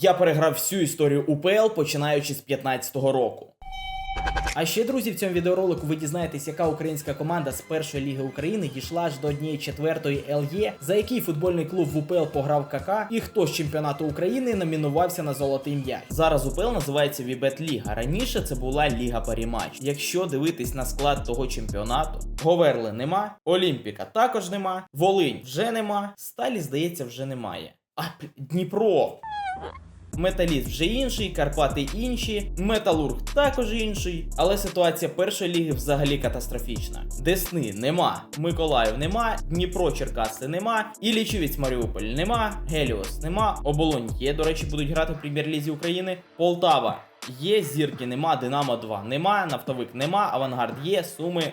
Я переграв всю історію УПЛ починаючи з 15-го року. А ще, друзі, в цьому відеоролику ви дізнаєтесь, яка українська команда з першої ліги України дійшла аж до однієї четвертої ЛЄ, за який футбольний клуб в УПЛ пограв КК, і хто з чемпіонату України номінувався на золотий м'яч. Зараз УПЛ називається Вібет Ліга. Раніше це була Ліга Парімач. Якщо дивитись на склад того чемпіонату, Говерли нема, Олімпіка також нема, Волинь вже нема, Сталі, здається, вже немає. А Дніпро. Металіст вже інший, Карпати інші, Металург також інший. Але ситуація першої ліги взагалі катастрофічна. Десни нема, Миколаїв нема, Дніпро Черкаси нема, Ілічівець Маріуполь нема, Геліос нема, Оболонь є, до речі, будуть грати в прем'єр-лізі України. Полтава є, зірки нема, Динамо 2 нема, Нафтовик нема, Авангард є, Суми.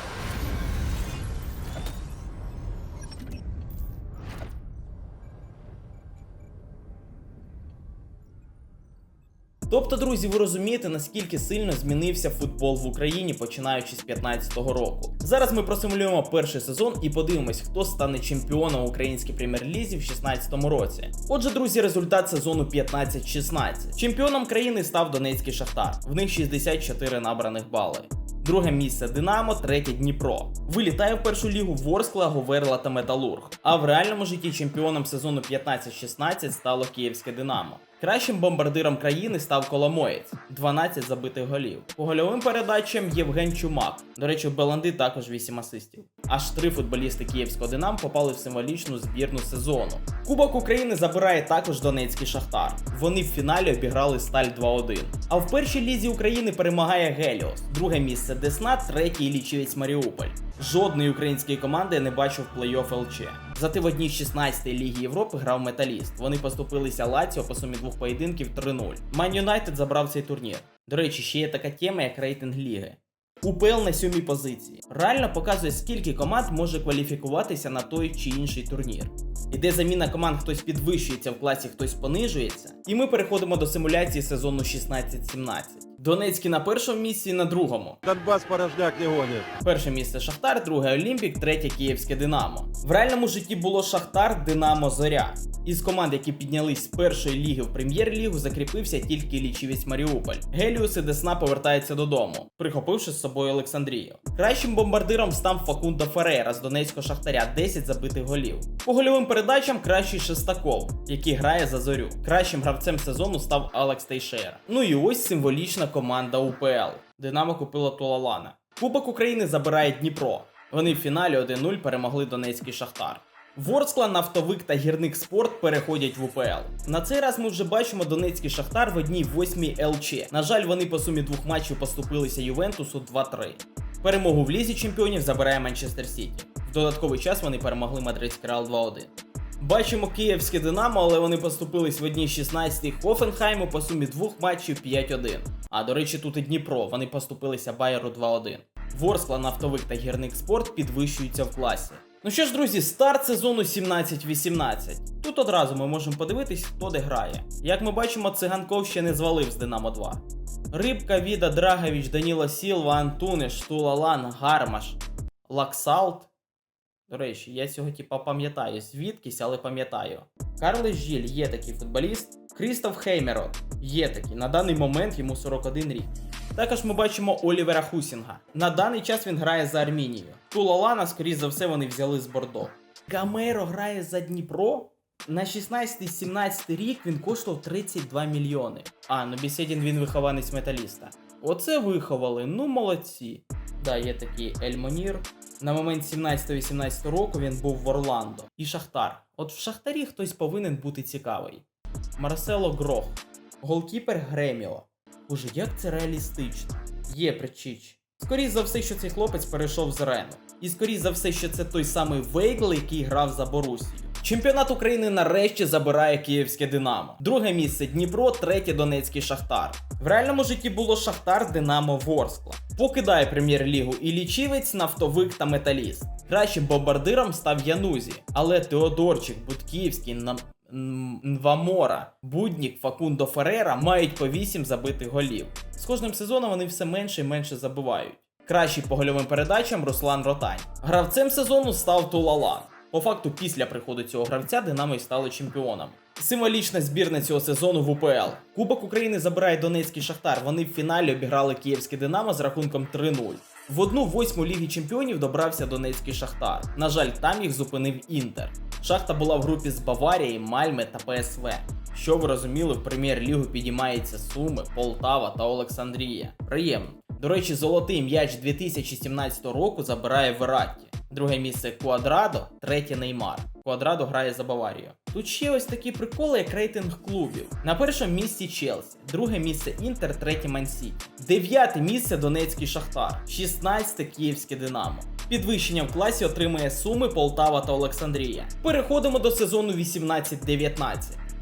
Тобто, друзі, ви розумієте, наскільки сильно змінився футбол в Україні, починаючи з 15-го року. Зараз ми просимулюємо перший сезон і подивимось, хто стане чемпіоном української прем'єр-лізі в 16-му році. Отже, друзі, результат сезону 15-16. Чемпіоном країни став Донецький Шахтар. В них 64 набраних бали. Друге місце Динамо, третє Дніпро. Вилітає в першу лігу Ворскла, Говерла та Металург. А в реальному житті чемпіоном сезону 15-16 стало Київське Динамо. Кращим бомбардиром країни став Коломоєць 12 забитих голів. По гольовим передачам Євген Чумак. До речі, у Беланди також 8 асистів. Аж три футболісти київського Динамо попали в символічну збірну сезону. Кубок України забирає також Донецький Шахтар. Вони в фіналі обіграли Сталь 2-1. А в першій лізі України перемагає Геліос. Друге місце Десна, третій Лічівець Маріуполь. Жодної української команди не бачив в плей-офф ЛЧ. Зате в одній 16-ї Ліги Європи грав Металіст. Вони поступилися Лаціо по сумі двох поєдинків 3-0. Ман Юнайтед забрав цей турнір. До речі, ще є така тема, як рейтинг ліги. УПЛ на сьомій позиції. Реально показує, скільки команд може кваліфікуватися на той чи інший турнір. Іде заміна команд, хтось підвищується в класі, хтось понижується. І ми переходимо до симуляції сезону 16-17. Донецький на першому місці, на другому. Донбас порожняк не гонит. Перше місце Шахтар, друге Олімпік, третє Київське Динамо. В реальному житті було Шахтар, Динамо, Зоря. Із команд, які піднялись з першої ліги в прем'єр-лігу, закріпився тільки лічівець Маріуполь. Геліус і Десна повертаються додому, прихопивши з собою Олександрію. Кращим бомбардиром став Факундо Ферейра з Донецького Шахтаря, 10 забитих голів. По гольовим передачам кращий Шестаков, який грає за зорю. Кращим гравцем сезону став Алекс Тейшера. Ну і ось символічна команда УПЛ. Динамо купила Тулалана. Кубок України забирає Дніпро. Вони в фіналі 1-0 перемогли Донецький Шахтар. Ворскла, Нафтовик та Гірник Спорт переходять в УПЛ. На цей раз ми вже бачимо Донецький Шахтар в одній восьмій ЛЧ. На жаль, вони по сумі двох матчів поступилися Ювентусу 2-3. Перемогу в лізі чемпіонів забирає Манчестер Сіті. Додатковий час вони перемогли Мадридський Реал 2-1. Бачимо київське Динамо, але вони поступились в одній 16 Хофенхайму по сумі двох матчів 5-1. А до речі, тут і Дніпро, вони поступилися Байеру 2-1. Ворскла, Нафтовик та Гірник Спорт підвищуються в класі. Ну що ж, друзі, старт сезону 17-18. Тут одразу ми можемо подивитись, хто де грає. Як ми бачимо, циганков ще не звалив з Динамо 2. Рибка, Віда, Драгович, Даніло Сілва, Антуниш, Тулалан, Гармаш, Лаксалт. До речі, я цього типа пам'ятаю звідкись, але пам'ятаю. Карлес Жіль є такий футболіст. Крістоф Хеймерот є такий. На даний момент йому 41 рік. Також ми бачимо Олівера Хусінга. На даний час він грає за Армінію. Тулалана, скоріш за все, вони взяли з Бордо. Гамеро грає за Дніпро. На 16-17 рік він коштував 32 мільйони. А, ну Бісєдін він вихованець металіста. Оце виховали, ну молодці. Да, є такий Ельмонір. На момент 17-18 року він був в Орландо. І Шахтар. От в Шахтарі хтось повинен бути цікавий. Марсело Грох. Голкіпер Греміо. Боже, як це реалістично. Є Причіч. Скоріше за все, що цей хлопець перейшов з Рену. І скоріше за все, що це той самий Вейгл, який грав за Борусію. Чемпіонат України нарешті забирає київське Динамо. Друге місце Дніпро, третє Донецький Шахтар. В реальному житті було Шахтар, Динамо, Ворскла. Покидає прем'єр-лігу і лічівець, нафтовик та металіст. Кращим бомбардиром став Янузі, але Теодорчик, Будківський, Нам... Нвамора, Буднік, Факундо Ферера мають по 8 забитих голів. З кожним сезоном вони все менше і менше забивають. Кращий по гольовим передачам Руслан Ротань. Гравцем сезону став Тулалан. По факту, після приходу цього гравця Динамо й стало чемпіоном. Символічна збірна цього сезону в УПЛ. Кубок України забирає Донецький Шахтар. Вони в фіналі обіграли київське Динамо з рахунком 3-0. В одну восьму Ліги Чемпіонів добрався Донецький Шахтар. На жаль, там їх зупинив Інтер. Шахта була в групі з Баварією, Мальме та ПСВ. Що ви розуміли, в прем'єр-лігу підіймається Суми, Полтава та Олександрія. Приємно. До речі, золотий м'яч 2017 року забирає Вератті. Друге місце Квадрадо, третє Неймар. Квадрадо грає за Баварію. Тут ще ось такі приколи, як рейтинг клубів. На першому місці Челсі, друге місце Інтер, третє Мансі. Дев'яте місце Донецький Шахтар, 16 Київське Динамо. Підвищення в класі отримує Суми, Полтава та Олександрія. Переходимо до сезону 18-19.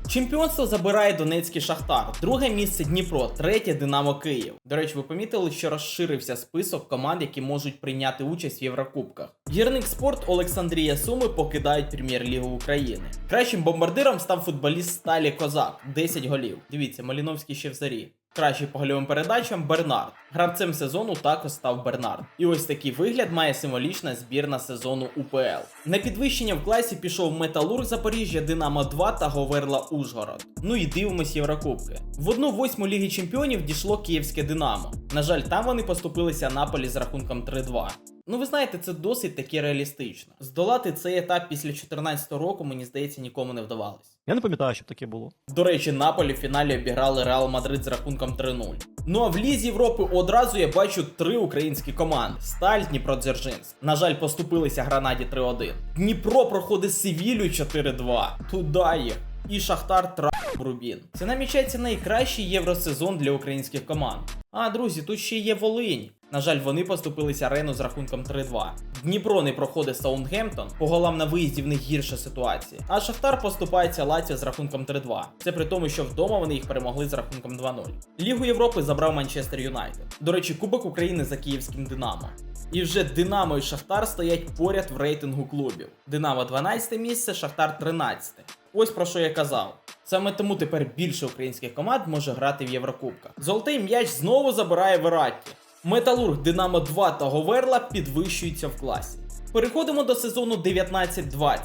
Чемпіонство забирає Донецький Шахтар, друге місце Дніпро, третє Динамо Київ. До речі, ви помітили, що розширився список команд, які можуть прийняти участь в Єврокубках. Гірник спорт Олександрія Суми покидають прем'єр-лігу України. Кращим бомбардиром став футболіст Сталі Козак, 10 голів. Дивіться, Маліновський ще в зарі. Кращий по гольовим передачам Бернард. Гравцем сезону також став Бернард. І ось такий вигляд має символічна збірна сезону УПЛ. На підвищення в класі пішов Металург Запоріжжя, Динамо 2 та Говерла Ужгород. Ну і дивимось Єврокубки. В одну восьму Ліги Чемпіонів дійшло Київське Динамо. На жаль, там вони поступилися Наполі з рахунком 3-2. Ну, ви знаєте, це досить таки реалістично. Здолати цей етап після 2014 року, мені здається, нікому не вдавалось. Я не пам'ятаю, щоб таке було. До речі, Наполі в фіналі обіграли Реал Мадрид з рахунком 3-0. Ну а в Лізі Європи одразу я бачу три українські команди: Сталь, Дніпро, Дзержинськ. На жаль, поступилися Гранаді 3-1. Дніпро проходить Севілю 4-2. Туда їх. І Шахтар тра Рубін. Це намічається найкращий євросезон для українських команд. А, друзі, тут ще є Волинь. На жаль, вони поступилися Рену з рахунком 3-2. Дніпро не проходить Саундгемптон, по голам на виїзді в них гірша ситуація. А Шахтар поступається Лаціо з рахунком 3-2. Це при тому, що вдома вони їх перемогли з рахунком 2-0. Лігу Європи забрав Манчестер Юнайтед. До речі, Кубок України за київським Динамо. І вже Динамо і Шахтар стоять поряд в рейтингу клубів. Динамо 12 місце, Шахтар 13. Ось про що я казав. Саме тому тепер більше українських команд може грати в Єврокубках. Золотий м'яч знову забирає Вератті. Металург Динамо 2 та Говерла підвищуються в класі. Переходимо до сезону 19-20.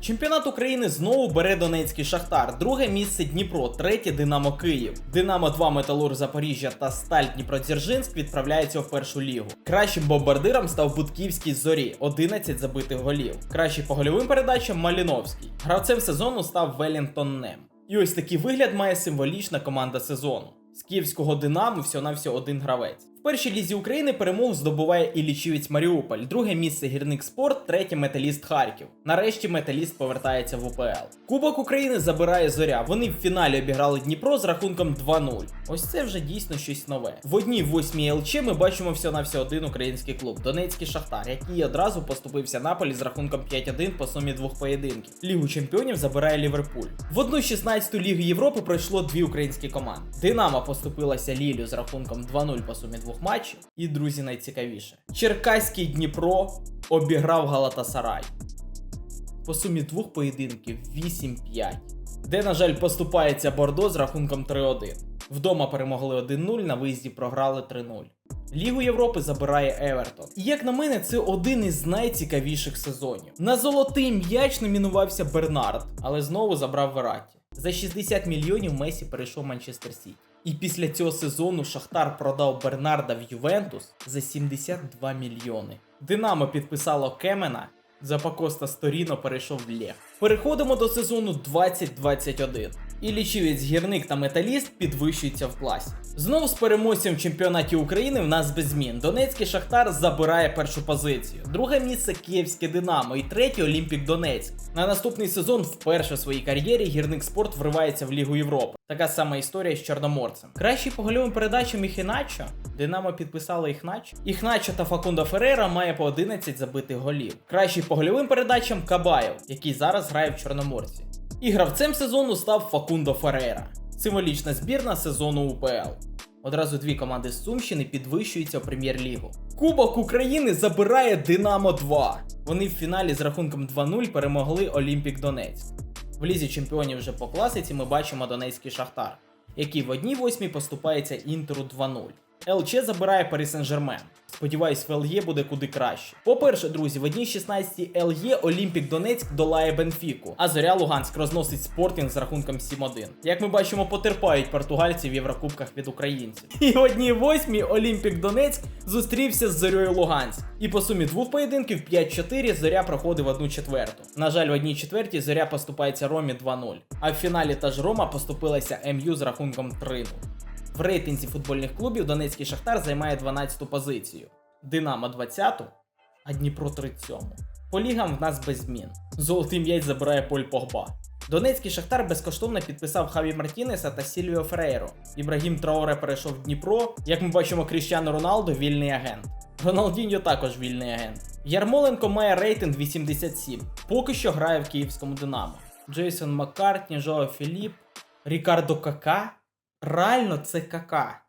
Чемпіонат України знову бере Донецький Шахтар, друге місце Дніпро, третє Динамо Київ. Динамо 2 Металург Запоріжжя та Сталь Дніпродзержинськ відправляються в першу лігу. Кращим бомбардиром став Будківський Зорі, 11 забитих голів. Кращий по гольовим передачам Маліновський. Гравцем сезону став Велінтон Нем. І ось такий вигляд має символічна команда сезону. З київського Динамо всього-навсього один гравець. В першій лізі України перемогу здобуває і лічівець Маріуполь, друге місце гірник спорт, третє металіст Харків. Нарешті металіст повертається в УПЛ. Кубок України забирає зоря. Вони в фіналі обіграли Дніпро з рахунком 2-0. Ось це вже дійсно щось нове. В одній восьмій ЛЧ ми бачимо всього на всього один український клуб Донецький Шахтар, який одразу поступився Наполі з рахунком 5-1 по сумі двох поєдинків. Лігу чемпіонів забирає Ліверпуль. В одну 16-ту Лігу Європи пройшло дві українські команди. Динамо поступилася Лілю з рахунком 2-0 по сумі двох матчів. І друзі, найцікавіше. Черкаський Дніпро обіграв Галатасарай. По сумі двох поєдинків 8-5. Де, на жаль, поступається Бордо з рахунком 3-1. Вдома перемогли 1-0, на виїзді програли 3-0. Лігу Європи забирає Евертон. І як на мене, це один із найцікавіших сезонів. На золотий м'яч номінувався Бернард, але знову забрав Вераті. За 60 мільйонів Месі перейшов Манчестер Сіті. І після цього сезону Шахтар продав Бернарда в Ювентус за 72 мільйони. Динамо підписало Кемена. Запакоста Сторіно перейшов в Лех. Переходимо до сезону 2021. І лічівець гірник та металіст підвищуються в класі. Знову з переможцем в чемпіонаті України в нас без змін. Донецький Шахтар забирає першу позицію. Друге місце Київське Динамо і третє Олімпік Донецьк. На наступний сезон вперше в своїй кар'єрі гірник спорт вривається в Лігу Європи. Така сама історія з Чорноморцем. Кращий по гольовим передачам Іхіначо. Динамо підписало Іхначо. Іхначо та Факундо Феррера має по 11 забитих голів. Кращий по гольовим передачам Кабаєв, який зараз грає в Чорноморці. І гравцем сезону став Факундо Феррера. Символічна збірна сезону УПЛ. Одразу дві команди з Сумщини підвищуються в прем'єр-лігу. Кубок України забирає Динамо 2. Вони в фіналі з рахунком 2-0 перемогли Олімпік Донецьк. В лізі чемпіонів вже по класиці ми бачимо Донецький Шахтар, який в одній восьмій поступається Інтеру 2-0. ЛЧ забирає Парі Сен-Жермен. Сподіваюсь, в ЛЄ буде куди краще. По-перше, друзі, в одній 16 ЛЄ Олімпік Донецьк долає Бенфіку, а Зоря Луганськ розносить спортінг з рахунком 7-1. Як ми бачимо, потерпають португальці в Єврокубках від українців. І в одній восьмій Олімпік Донецьк зустрівся з Зорьою Луганськ. І по сумі двох поєдинків 5-4 Зоря проходив одну четверту. На жаль, в одній четвертій Зоря поступається Ромі 2-0. А в фіналі та ж Рома поступилася МЮ з рахунком 3-0. В рейтинзі футбольних клубів Донецький Шахтар займає 12-ту позицію, Динамо 20-ту, а Дніпро 37-му. По лігам в нас без змін. Золотий м'яч забирає Поль Погба. Донецький Шахтар безкоштовно підписав Хаві Мартінеса та Сільвіо Ферейро. Ібрагім Траоре перейшов в Дніпро. Як ми бачимо, Кріщано Роналдо вільний агент. Роналдіньо також вільний агент. Ярмоленко має рейтинг 87. Поки що грає в київському Динамо. Джейсон Маккартні, Жоа Філіп, Рікардо Кака. Реально це кака.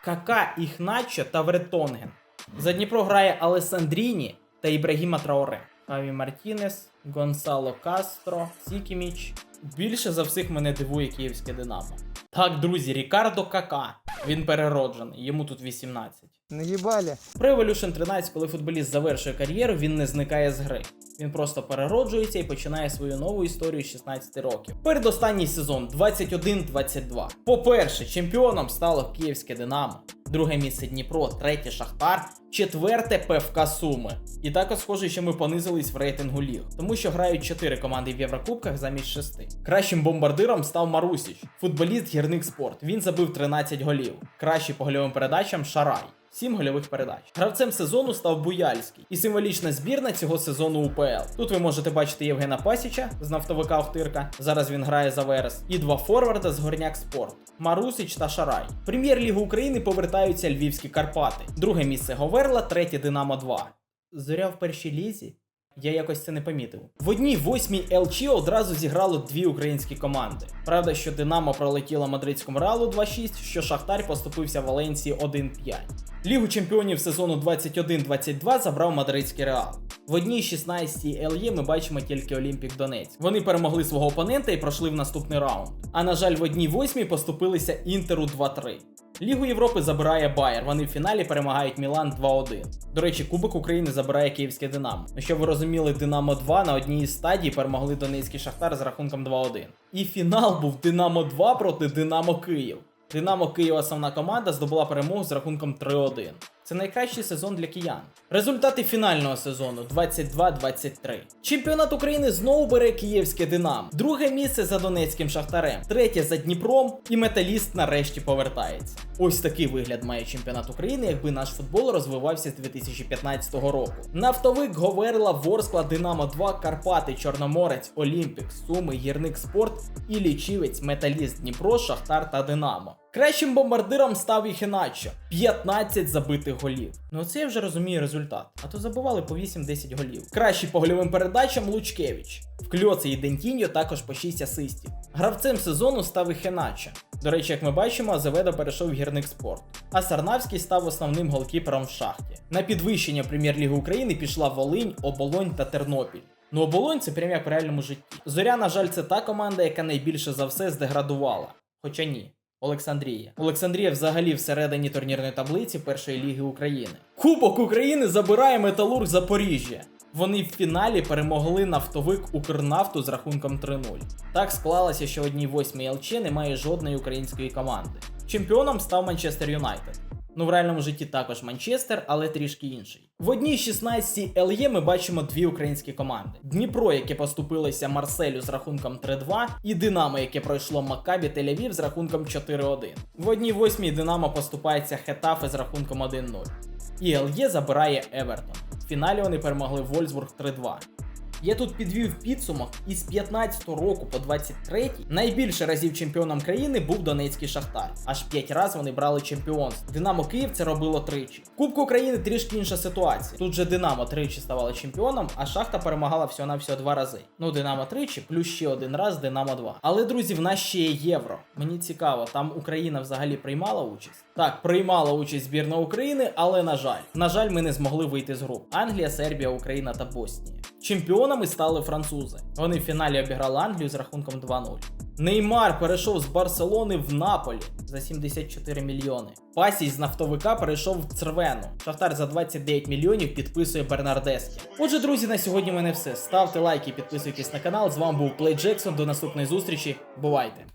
Кака, Іхначо та Вретонген. За Дніпро грає Алесандріні та Ібрагіма Траоре. Аві Мартінес, Гонсало Кастро, Сікіміч. Більше за всіх мене дивує київське Динамо. Так, друзі, Рікардо Кака. Він перероджений, йому тут 18. Наїбали. При Evolution 13, коли футболіст завершує кар'єру, він не зникає з гри. Він просто перероджується і починає свою нову історію з 16 років. Передостанній сезон 21-22. По-перше, чемпіоном стало Київське Динамо. Друге місце Дніпро, третє Шахтар, четверте ПФК Суми. І також схоже, що ми понизились в рейтингу ліг, тому що грають 4 команди в Єврокубках замість 6. Кращим бомбардиром став Марусіч, футболіст гірник спорт. Він забив 13 голів. Кращий по гольовим передачам Шарай. 7 гольових передач. Гравцем сезону став Буяльський і символічна збірна цього сезону УПЛ. Тут ви можете бачити Євгена Пасіча з нафтовика Охтирка. Зараз він грає за Верес. І два форварда з Горняк Спорт. Марусич та Шарай. Прем'єр-лігу України повертаються львівські Карпати. Друге місце Говерла, третє Динамо 2. Зоря в першій лізі. Я якось це не помітив. В одній восьмій ЛЧ одразу зіграло дві українські команди. Правда, що Динамо пролетіло мадридському Реалу 2-6, що Шахтар поступився Валенції 1-5. Лігу чемпіонів сезону 21-22 забрав мадридський Реал. В одній 16-й ЛЄ ми бачимо тільки Олімпік Донець. Вони перемогли свого опонента і пройшли в наступний раунд. А на жаль, в одній восьмій поступилися Інтеру 2-3. Лігу Європи забирає Байер. Вони в фіналі перемагають Мілан 2-1. До речі, Кубок України забирає Київське Динамо. Ну, щоб ви розуміли, Динамо 2 на одній із стадій перемогли Донецький Шахтар з рахунком 2-1. І фінал був Динамо 2 проти Динамо Київ. Динамо Київ, основна команда, здобула перемогу з рахунком 3-1. Це найкращий сезон для киян. Результати фінального сезону 22-23. Чемпіонат України знову бере київське Динамо. Друге місце за Донецьким Шахтарем, третє за Дніпром, і металіст нарешті повертається. Ось такий вигляд має чемпіонат України, якби наш футбол розвивався з 2015 року. Нафтовик Говерла, Ворскла, Динамо 2, Карпати, Чорноморець, Олімпік, Суми, Гірник Спорт і Лічівець, Металіст Дніпро, Шахтар та Динамо. Кращим бомбардиром став Іхіначо 15 забитих голів. Ну це я вже розумію результат. А то забивали по 8-10 голів. Кращий по гольовим передачам Лучкевич. В Кльоці і Дентіньо також по 6 асистів. Гравцем сезону став Іхіначо. До речі, як ми бачимо, Азеведо перейшов в гірник спорт. А Сарнавський став основним голкіпером в шахті. На підвищення прем'єр-ліги України пішла Волинь, Оболонь та Тернопіль. Ну, оболонь це прям як в реальному житті. Зоря, на жаль, це та команда, яка найбільше за все здеградувала. Хоча ні. Олександрія. Олександрія взагалі всередині турнірної таблиці першої ліги України. Кубок України забирає Металург Запоріжжя. Вони в фіналі перемогли нафтовик Укрнафту з рахунком 3-0. Так склалося, що одній восьмій ЛЧ немає жодної української команди. Чемпіоном став Манчестер Юнайтед. Ну в реальному житті також Манчестер, але трішки інший. В одній 16 ЛЄ ми бачимо дві українські команди: Дніпро, яке поступилося Марселю з рахунком 3-2, і Динамо, яке пройшло Маккабі Тель-Авів з рахунком 4-1. В одній восьмій Динамо поступається Хетафе з рахунком 1-0. І ЛЄ забирає Евертон. В фіналі вони перемогли Вольсбург 3-2. Я тут підвів підсумок, із 15 року по 23 найбільше разів чемпіоном країни був Донецький Шахтар. Аж 5 разів вони брали чемпіонство. Динамо Київ це робило тричі. Кубку України трішки інша ситуація. Тут же Динамо тричі ставало чемпіоном, а Шахта перемагала всього на всього два рази. Ну, Динамо тричі, плюс ще один раз Динамо 2. Але друзі, в нас ще є євро. Мені цікаво, там Україна взагалі приймала участь. Так, приймала участь збірна України, але на жаль, на жаль, ми не змогли вийти з груп. Англія, Сербія, Україна та Боснія. Чемпіонами стали французи. Вони в фіналі обіграли Англію з рахунком 2-0. Неймар перейшов з Барселони в Наполі за 74 мільйони. Пасій з нафтовика перейшов в Цервену. Шахтар за 29 мільйонів підписує Бернардескі. Отже, друзі, на сьогодні в мене все. Ставте лайки, підписуйтесь на канал. З вами був Плей Джексон. До наступної зустрічі. Бувайте!